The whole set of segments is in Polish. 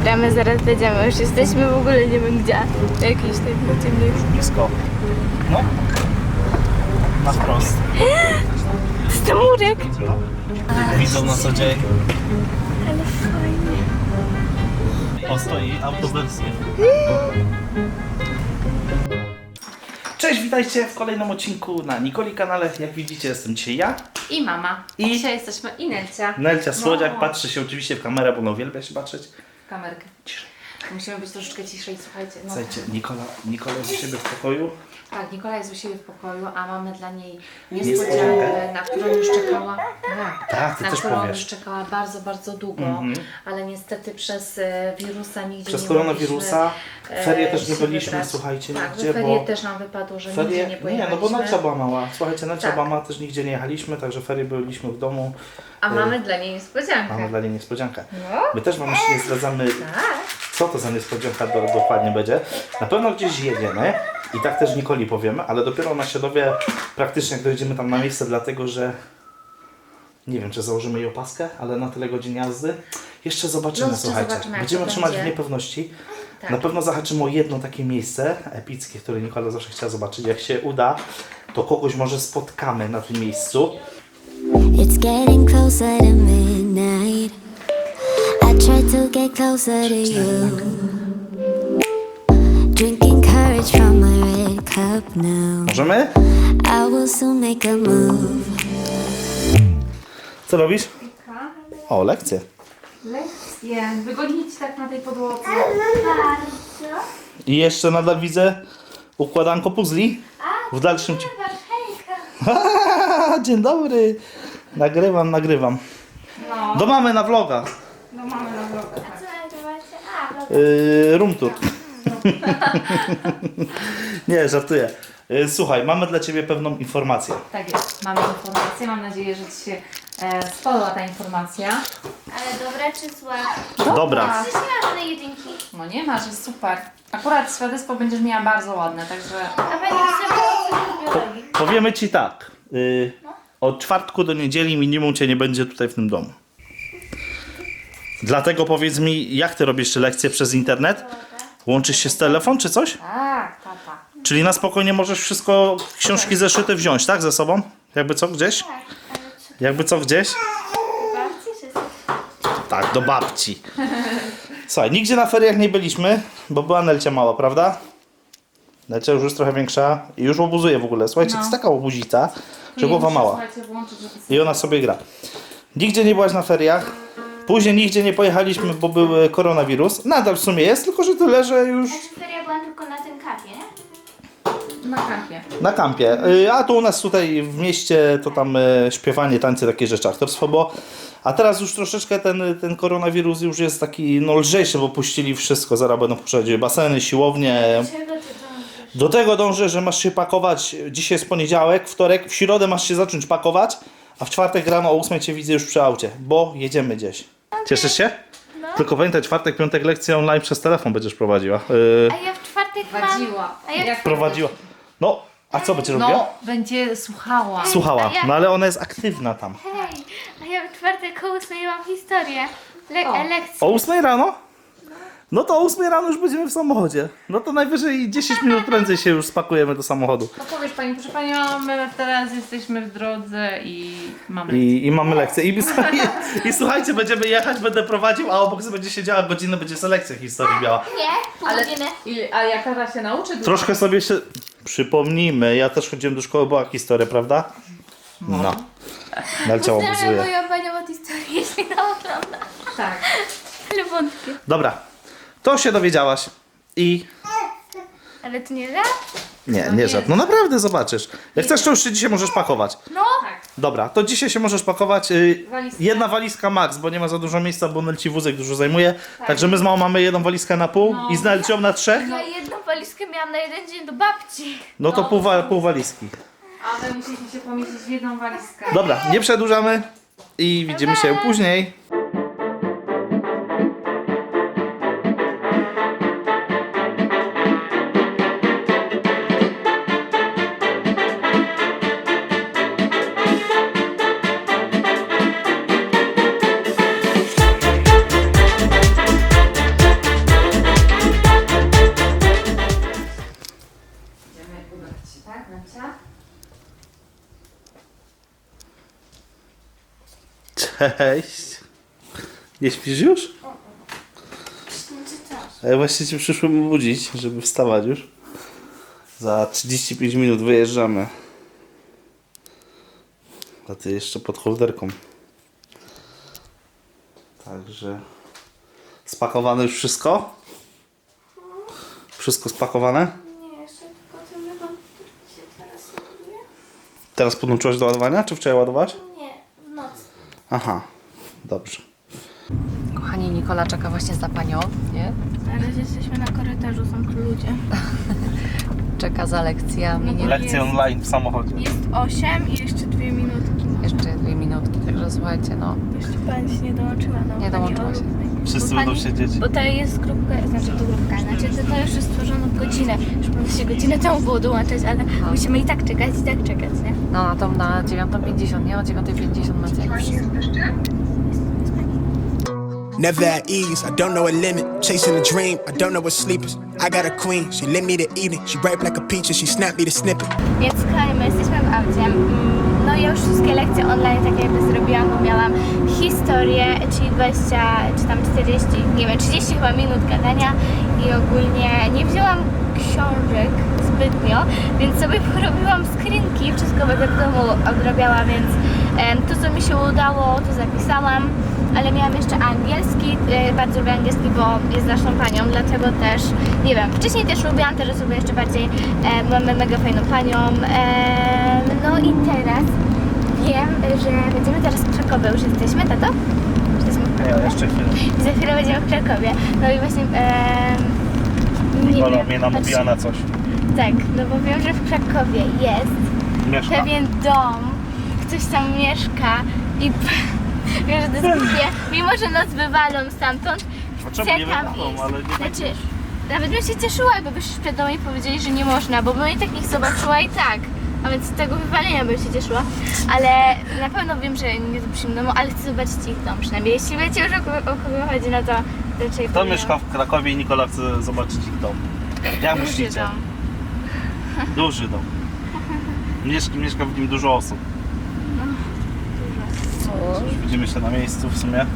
Dobra, my zaraz będziemy, już jesteśmy w ogóle nie wiem gdzie. Jakiś tak ciemny. Blisko. No. Na wprost. Z tym murek. Widzą na co dzień. Ale fajnie. O, stoi autowersja. Cześć, witajcie w kolejnym odcinku na Nikoli kanale. Jak widzicie, jestem dzisiaj ja. I mama. I- dzisiaj jesteśmy i Nelcia. Nelcia Słodziak No. patrzy się oczywiście w kamerę, bo ona uwielbia się patrzeć. Kamerkę. Ciszej. Musimy być troszeczkę ciszej, słuchajcie. No, Słuchajcie, Nikola, Nikola jest u siebie w pokoju. tak, Nikola jest u siebie w pokoju, a mamy dla niej niespodziankę, na którą już czekała. Tak, Tak, ty na też którą powiesz. już czekała bardzo, bardzo długo, ale niestety przez e, wirusa nigdzie Przez nie koronawirusa mogliśmy, e, ferie też nie się byliśmy, wybrać. słuchajcie, tak, nigdzie, ferie bo... też nam wypadło, że nigdzie nie nie, no bo Nelcia była mała. Słuchajcie, Nelcia Tak. była mała, też nigdzie nie jechaliśmy, także ferie byliśmy w domu. A mamy dla niej niespodziankę. Mamy dla niej niespodziankę. No, My też wam jeszcze nie zdradzamy, tak. Co to za niespodzianka do, dokładnie będzie. Na pewno gdzieś jedziemy i tak też Nikoli powiemy, ale dopiero na Siedowie praktycznie jak dojdziemy tam na miejsce, dlatego że nie wiem, czy założymy jej opaskę, ale na tyle godzin jazdy. Jeszcze zobaczymy, No, słuchajcie. zobaczymy, jak Będziemy to trzymać będzie. w niepewności. Tak. Na pewno zahaczymy o jedno takie miejsce epickie, które Nikola zawsze chciała zobaczyć. Jak się uda, to kogoś może spotkamy na tym miejscu. It's getting closer to midnight. Try to get closer to you. Drinking courage from my red cup now. Możemy? I will soon make a move. Co robisz? O, lekcje. Lekcje. Wygodnić tak na tej podłodze. I jeszcze nadal widzę układanko puzli w dalszym ciągu. Dzień dobry. Nagrywam, nagrywam. No, Do mamy na vloga. No mamy na vloga. Tak. Co nagrywacie? A, dobra. Yy, room tour. Nie, żartuję. Yy, słuchaj, mamy dla Ciebie pewną informację. Tak jest, mamy informację. Mam nadzieję, że Ci się e, spodoba ta informacja. Ale dobra czy zła? Dobra. Przecież nie ma żadnej jedynki. No nie ma, że super. Akurat świadectwo będziesz miała bardzo ładne, także A pani chce było biologii. Powiemy Ci tak. Yy, od czwartku do niedzieli minimum Cię nie będzie tutaj w tym domu. Dlatego powiedz mi, jak Ty robisz lekcje przez internet? Łączysz się z telefon czy coś? tak, tata. Czyli na spokojnie możesz wszystko, książki zeszyte wziąć, tak? Ze sobą? Jakby co gdzieś? Tak? Jakby co gdzieś? Tak, do babci. Słuchaj, nigdzie na feriach nie byliśmy, bo była Nelcia mała, prawda? Nelcia już jest trochę większa i już obuzuje w ogóle. Słuchajcie, to jest taka obuzica, że głowa mała. I ona sobie gra. Nigdzie nie byłaś na feriach. Później nigdzie nie pojechaliśmy, bo był e, koronawirus. Nadal w sumie jest, tylko że tyle, że już Znaczy feria była tylko na tym kapie, nie? Na kampie. na kampie. Y, A tu u nas tutaj w mieście to tam e, śpiewanie, tańce, takie rzeczy, aktorstwo było. A teraz już troszeczkę ten, ten koronawirus już jest taki no, lżejszy, bo puścili wszystko. Zaraz będą puszczać baseny, siłownie. Czego ty dążysz? Do tego dążę, że masz się pakować. Dzisiaj jest poniedziałek, wtorek, w środę masz się zacząć pakować, a w czwartek rano o 8 cię widzę już przy aucie, bo jedziemy gdzieś. Cieszysz się? Tylko pamiętaj, czwartek, piątek lekcje online przez telefon będziesz prowadziła. Yy, A ja w czwartek mam... Wadziła. A jak Jak prowadziła. No, a co będzie robiła? No, będzie słuchała. Słuchała, A ja- no ale ona jest aktywna tam. Hej, a ja w czwartek o ósmej mam historię. Le- O. lekcję. O 8 rano? No to o 8 rano już będziemy w samochodzie. No to najwyżej 10 minut prędzej się już spakujemy do samochodu. No powiesz Pani, proszę Panią, my teraz jesteśmy w drodze i mamy... I, i mamy lekcję. I, i, I słuchajcie, będziemy jechać, będę prowadził, a obok sobie będzie siedziała godzinę, będzie selekcja historii miała. Nie, pół Ale, godziny. i, a jak tata się nauczy... dużo- Troszkę sobie się przypomnijmy. Ja też chodziłem do szkoły, była historia, prawda? No. Nelcia Pozdrawiam obozuje. moją panią od historii, jeśli to ogląda. Tak. Ale wątpię. Dobra. To się dowiedziałaś. I... Ale to nie żart? Nie, No nie żart. No naprawdę zobaczysz. Jak chcesz, to już się dzisiaj możesz pakować. No. Tak. Dobra, to dzisiaj się możesz pakować. y, Walizka. Jedna walizka max, bo nie ma za dużo miejsca, bo Nelci wózek dużo zajmuje. Także my z mamą mamy jedną walizkę na pół No. i z Nelcią na trzech. Ja jedną walizkę miałam na jeden dzień do babci. No to No. pół, wa- pół walizki. A musieliśmy się pomieścić w jedną walizkę. Dobra, nie przedłużamy i widzimy się później. Cześć. Nie śpisz już? A ja właśnie cię przyszłem budzić, żeby wstawać już. Za 35 minut wyjeżdżamy. A ty jeszcze pod holderką. Także spakowane już wszystko? Wszystko spakowane? Nie, jeszcze tylko ten się teraz ładuje. Teraz podłączyłaś do ładowania, czy wczoraj ładować? Aha, dobrze. Kochani, Nikola czeka właśnie za panią, nie? Zaraz jesteśmy na korytarzu, są tu ludzie. Czeka za lekcjami. Nie? Lekcje online w samochodzie. Jest 8 i jeszcze dwie minutki. Jeszcze dwie minutki, także słuchajcie, no. Jeszcze pani się nie dołączyła. No, Nie dołączyła się. Wszyscy będą siedzieć. Bo to jest grupka, znaczy to grupka, znaczy to, to już jest stworzono w godzinę. Już powinno się godzinę temu było dołączać, ale musimy i tak czekać, i tak czekać, nie? No na tą na 9.50, nie? O 9.50 macie. Never at ease, I don't know a limit. Chasing a dream, I don't know what sleep is. I got a queen, she lit me to eat it. She ripe like a peach and she snapped me the snippet. Więc kochani, my jesteśmy w aucie. Mm, No ja już wszystkie lekcje online tak jakby zrobiłam, bo miałam historię, czyli 20 czy tam 40, nie wiem, 30 chyba minut gadania i ogólnie nie wzięłam książek zbytnio, więc sobie porobiłam screenki, wszystko będę w domu odrabiała, więc to co mi się udało, to zapisałam. Ale miałam jeszcze angielski, e, bardzo lubię angielski, bo jest naszą panią, dlatego też, nie wiem, wcześniej też lubiłam, teraz lubię jeszcze bardziej, e, mamy mega fajną panią. No i teraz wiem, że będziemy teraz w Krakowie, już jesteśmy, tato? Już jesteśmy w Krakowie? jeszcze chwilę. Za chwilę będziemy w Krakowie. No i właśnie, nie Nikola mnie namówiła na coś. Tak, no bo wiem, że w Krakowie jest Mieszka. pewien dom, ktoś tam mieszka i wiem, że głupie, mimo że nas wywalą stamtąd, A chcę czemu nie tam iść. ale nie Znaczy, nawet bym się cieszyła, jakby wyszli przed domem i powiedzieli, że nie można, bo bym i tak ich zobaczyła i tak. A więc z tego wywalenia bym się cieszyła, ale na pewno wiem, że nie zobaczymy domu, ale chcę zobaczyć ich dom przynajmniej. Jeśli wiecie już o kogo, o kogo chodzi, no to raczej Kto powiem. mieszka w Krakowie i Nikola chce zobaczyć ich dom? Jak Duży myślicie? dom. Duży dom. Mieszka, mieszka w nim dużo osób. Cóż, widzimy się na miejscu w sumie.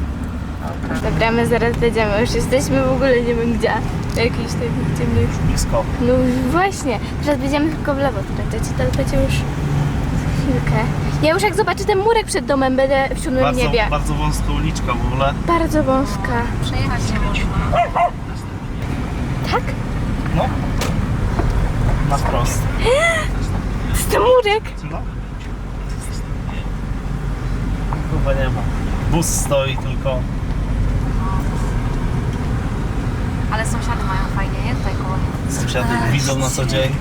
Dobra, my zaraz będziemy, już jesteśmy w ogóle nie wiem gdzie. Jakiś taki ciemny. Blisko. No właśnie, teraz będziemy tylko w lewo skręcać, to będzie już chwilkę. Ja już jak zobaczę ten murek przed domem, będę w siódmym Bardzo, niebie. bardzo wąska uliczka w ogóle. Bardzo wąska. Przejechać nie można. Tak? Na wprost. Ten murek! No. Chyba nie ma. Bus stoi tylko. Ale sąsiady mają fajnie, nie? Tutaj koło mnie. Sąsiady widzą na co dzień.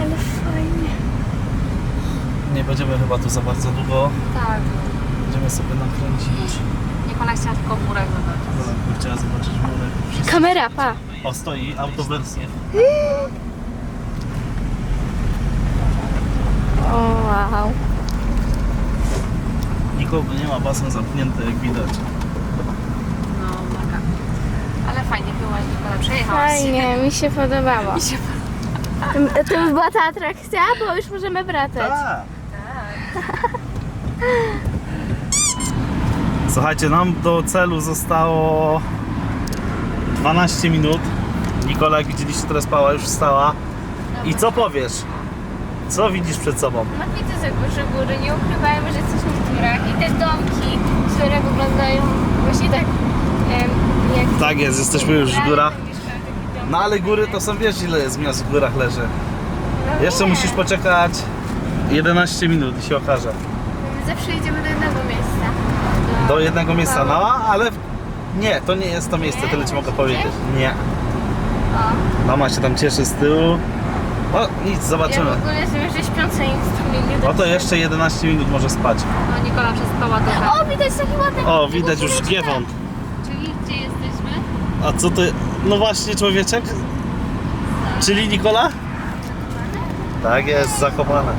Ale fajnie. Nie będziemy chyba tu za bardzo długo. Tak. Będziemy sobie nakręcić. Nikola chciała tylko murek zobaczyć. Chciała zobaczyć murek. Kamera, pa! O, stoi autowersja. O wow. Nikogo nie ma, basen zamknięty jak widać. No, mega. Ale fajnie było, jak Nikola przejechałaś. Fajnie, mi się podobało. Mi się To- To już była ta atrakcja, bo już możemy wracać. Tak. Słuchajcie, nam do celu zostało 12 minut. Nikola, jak widzieliście, teraz spała, już wstała. I co powiesz? Co widzisz przed sobą? No widzę za górze góry, nie ukrywajmy, że jesteśmy w górach i te domki, które wyglądają właśnie tak em, jak... Tak jest, jesteśmy już w górach. No ale góry to są, wiesz ile jest miast w górach leży. No Jeszcze nie. musisz poczekać 11 minut i się okaże. My zawsze idziemy do jednego miejsca. Do jednego miejsca, no ale nie, to nie jest to miejsce, Nie? tyle ci mogę powiedzieć. Nie. O. Mama się tam cieszy z tyłu. Nic, Ja zobaczymy. w ogóle jestem jeszcze śpiąca i nic mi nie No to jeszcze 11 minut może spać. No, Nikola przespała trochę. O, widać taki ładny... O, widać już Giewont. Czyli gdzie jesteśmy? A co ty? No właśnie, człowieczek? Czyli Nikola? Tak jest, zakopane.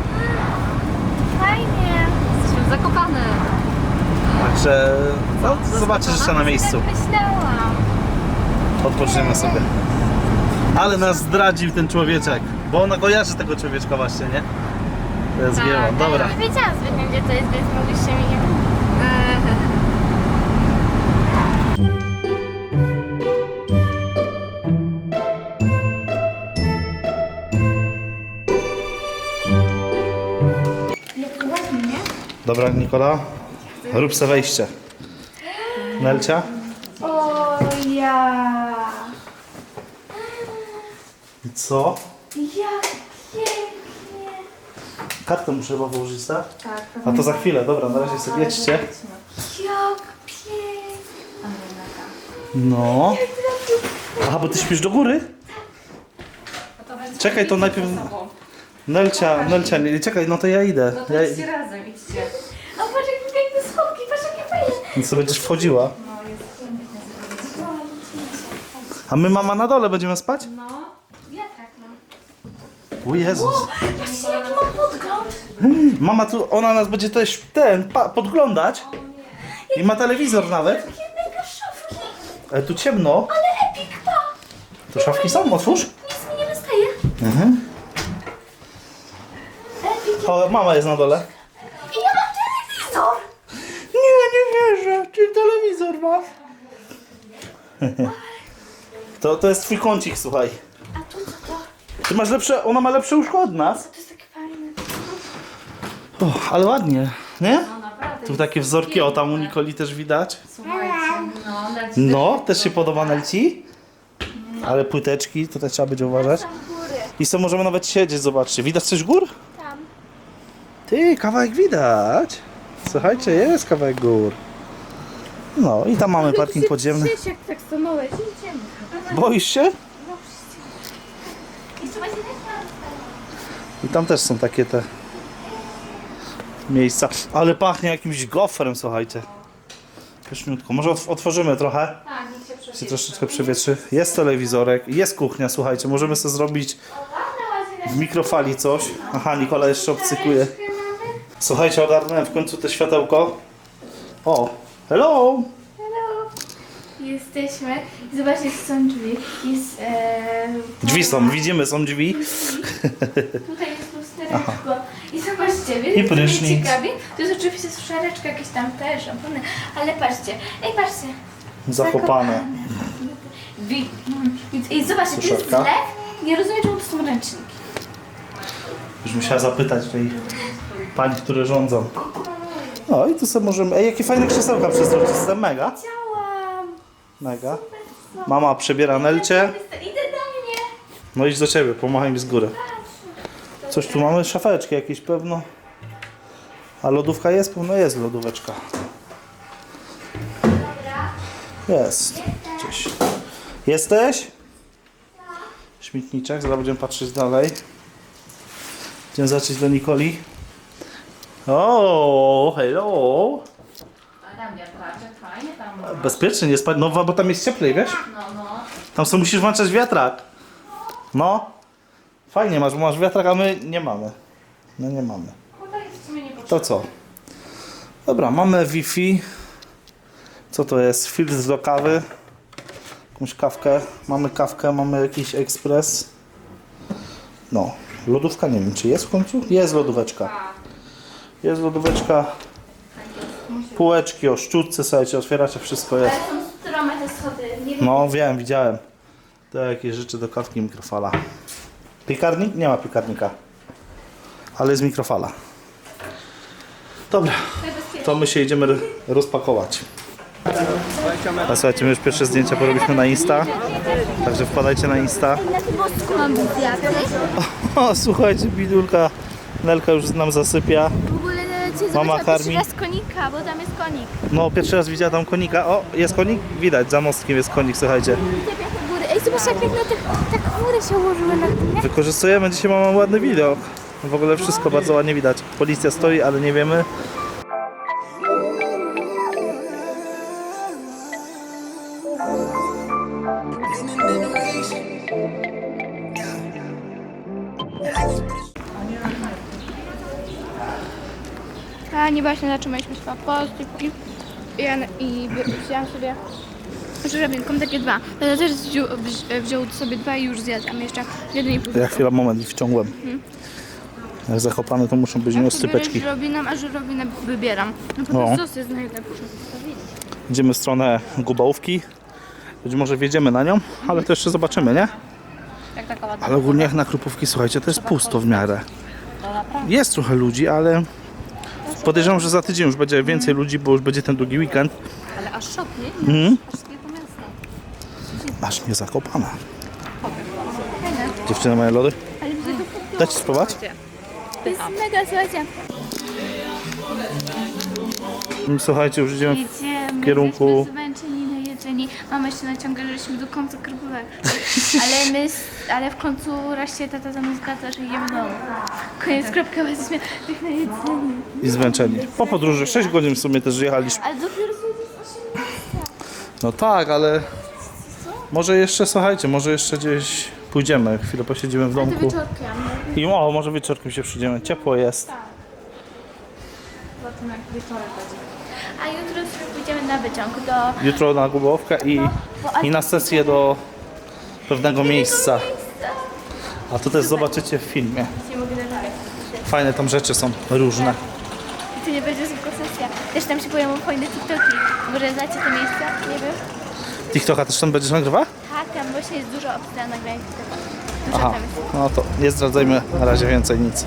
Fajnie. Jesteśmy zakopane. Także no, zobaczysz jeszcze na miejscu. Tak myślałam. Odpoczniemy sobie. Ale nas zdradził ten człowieczek, bo ona kojarzy tego człowieczka właśnie, nie? To jest tak, tak, Dobra. Nie wiedziałam zbytnio, gdzie to jest, więc mogliście mi nie... Dobra, Nikola, rób se wejście. Nelcia? O ja. I co? Jak pięknie! Kartę muszę chyba włożyć, tak? Tak, A to za chwilę, dobra, na razie sobie jedźcie. Jak pięknie! No. Aha, bo ty śpisz do góry? Czekaj, to najpierw... Nelcia, Nelcia, nie, czekaj, no to ja idę. No to Ja, idźcie razem, idźcie. O, patrz jakie piękne schowki, patrz jakie fajne! co będziesz wchodziła. A my mama na dole będziemy spać? No. O Jezus. Patrzcie jaki mam podgląd! Mama tu, ona nas będzie też ten, pa, podglądać. I ma telewizor nawet. Jakie mega szafki! Ale tu ciemno. Ale epic, pa! To szafki są, otwórz. Nic mi nie wystaje. Mhm. Epic. O, mama jest na dole. I ja mam telewizor! Nie, nie wierzę. Czy telewizor masz? To, to jest twój kącik, słuchaj. Ty masz lepsze, ona ma lepsze łóżko od nas. To jest takie fajne. O, ale ładnie, nie? No naprawdę. Tu takie wzorki, o tam u Nikoli też widać. Słuchajcie, no, No, też się podoba Nelci. Ale płyteczki, tutaj trzeba będzie uważać. Tam góry. I co, możemy nawet siedzieć, zobaczcie. Widać coś gór? Tam. Ty, kawałek widać. Słuchajcie, jest kawałek gór. No i tam mamy parking podziemny. tak stanąłeś. Boisz się? I tam też są takie te miejsca. Ale pachnie jakimś gofrem, słuchajcie. Pyszniutko. Może otw- otworzymy trochę. Tak, niech się troszeczkę przewietrzy. Jest telewizorek, jest kuchnia, słuchajcie. Możemy sobie zrobić w mikrofali coś. Aha, Nikola jeszcze obcykuje. Słuchajcie, ogarnąłem w końcu te światełko. O, hello! Hello. Jesteśmy. I zobaczcie, są drzwi. Jest, e, Drzwi są, widzimy, są drzwi. Tutaj jest lustereczko. I zobaczcie, wiecie, I mnie prysznic. ciekawi? To jest oczywiście szareczka, jakieś tam te szampony. Ale patrzcie. Ej, patrzcie. Zakopane. Wi- I, I zobaczcie, tu jest Suszarka. zlew. Nie rozumiem, czemu to są ręczniki. Już musiała zapytać tej pani, które rządzą. No i tu sobie możemy... Ej, jakie fajne krzesełka przezroczyste, mega. Chciałam. Mega. Mama przebiera Nelcie. Mnie. No idź do ciebie, pomachaj mi z góry. Coś tu mamy, szafeczki jakieś pewno. A lodówka jest? Pewno jest lodóweczka. Jest. Gdzieś. Jesteś? Śmietniczek, zaraz będziemy patrzeć dalej. Będziemy zacząć do Nikoli. O, hello. Bezpiecznie nie spać, no bo tam jest cieplej, wiesz? No, no. Tam sobie musisz włączać wiatrak. No. Fajnie masz, bo masz wiatrak, a my nie mamy. No nie mamy. To co? Dobra, mamy Wi-Fi. Co to jest? Filtr do kawy. Jakąś kawkę. Mamy kawkę, mamy jakiś ekspres. No. Lodówka nie wiem, czy jest w końcu? Jest lodóweczka. Jest lodóweczka. Półeczki o szczotce, słuchajcie, otwieracie, wszystko jest. Ale są strome te schody. Nie wiem. No wiem, widziałem. To jakieś rzeczy do kawki mikrofala. Piekarnik? Nie ma piekarnika. Ale jest mikrofala. Dobra, to my się idziemy ro- rozpakować. A słuchajcie, my już pierwsze zdjęcia porobiliśmy na Insta. Także wpadajcie na Insta. O, słuchajcie, bidulka. Nelka już nam zasypia. W ogóle cię Mama zobaczyła pierwszy karmi. raz konika, bo tam jest konik. No, pierwszy raz widziała tam konika. O, jest konik? Widać, za mostkiem jest konik, słuchajcie. Widzę jak na tych, te chmury się ułożyły na tym. Wykorzystujemy dzisiaj mamy ładny widok. W ogóle wszystko bardzo ładnie widać. Policja stoi, ale nie wiemy. A nie właśnie zatrzymaliśmy się na postyki. I, ja, i sobie żurawinką takie dwa. Ale też wziął, wzi- wziął sobie dwa i już zjadł, a my jeszcze jeden i pół. Ja chwila, moment wciągłem. Jak zakopane to muszą być Ja nieosypeczki. żurawiną, a żurawinę wybieram. No bo No. sos jest najlepszy. Idziemy w stronę Gubałówki. Być może wjedziemy na nią, ale to jeszcze zobaczymy, nie? Jak taka ładna. Ale ogólnie jak na Krupówki, słuchajcie, to jest pusto w miarę. Jest trochę ludzi, ale Podejrzewam, że za tydzień już będzie więcej ludzi, bo już będzie ten długi weekend. Ale aż szok, nie? Mhm. Aż miasto. Aż nie zakopana. Dziewczyny mają lody? Dać spróbować? Jest mega, słuchajcie. Słuchajcie, już idziemy w Idziemy, kierunku- jesteśmy zmęczeni, najedzeni. Mama się naciąga, żeśmy do końca krokowego. Ale my, s- ale w końcu raz się tata za mną zgadza, że idziemy do domu. Koniec kropka, bo jesteśmy tak najedzeni. i zmęczeni. Po podróży 6 godzin w sumie też jechaliśmy. Ale dopiero są No tak, ale może jeszcze, słuchajcie, może jeszcze gdzieś pójdziemy, chwilę posiedzimy w domku. wieczorkiem. I o, może wieczorkiem się przyjdziemy. Ciepło jest. Zobaczymy jak wieczorek będzie. A jutro sobie pójdziemy na wyciąg do... Jutro na Gubowkę i, i na sesję do pewnego miejsca. A to też zobaczycie w filmie. Nie mogę doczekać. Fajne tam rzeczy są różne. I to nie będzie tylko sesja. Też tam się pojawią fajne TikToki. Może znacie te miejsca? Nie wiem. TikToka też tam będziesz nagrywa? Tak, tam właśnie jest dużo opcji na nagranie TikToka. Dużo Aha, tam jest. no to nie zdradzajmy na razie więcej nic.